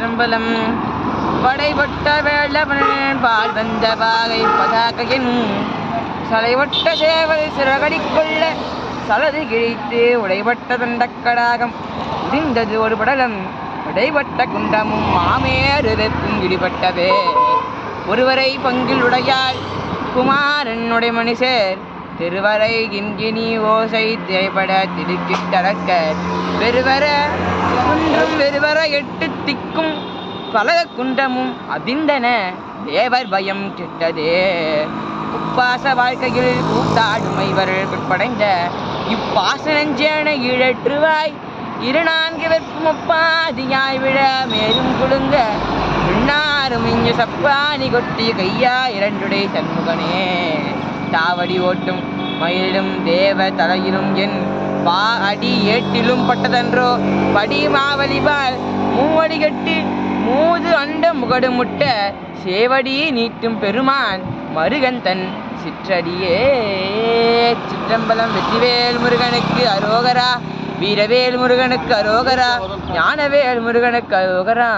திருச்சிற்றம்பலம் படைபட்ட வேளவன் பால் வந்த பாகை பதாகையின் சலைவட்ட சேவல் சிறகடி சலது கிழித்து உடைபட்ட தண்டக்கடாகம். உதிர்ந்தது ஒரு படலம் உடைபட்ட குண்டமும் மாமேறு வெப்பும் இடிபட்டவே ஒருவரை பங்கில் உடையாள் குமாரன் உடைமணிசேர் திருவரை கிண்கிணி ஓசை திரைப்பட திடுக்கிட்டடக்க பெருவர குன்றும் எட்டு திக்கும் பலக குண்டமும் அதிர்ந்தன தேவர் பயம் கெட்டதே. உப்பாச வாழ்க்கையில் கூத்தாடும் இவர்கள் பிற்படைந்த இப்பாசனஞ்சேன இழற்றுவாய். இரு நான்கு வெப்பும் ஒப்பாதியாய் விழ மேலும் குழுங்க பின்னாரும் இங்கு சப்பானி கொட்டி கையா இரண்டுடை சண்முகனே. தாவடி ஓட்டும் மயிலும் தேவ தலையிலும் என் பா அடி ஏட்டிலும் பட்டதன்றோ படி மாவலிபால் மூவடி கட்டி மூது அண்ட முகடு முட்ட சேவடியை நீட்டும் பெருமான் மருகன் தன் சிற்றடியே. சிற்றம்பலம் வெற்றிவேல் முருகனுக்கு அரோகரா வீரவேல் முருகனுக்கு அரோகரா ஞானவேல் முருகனுக்கு அரோகரா.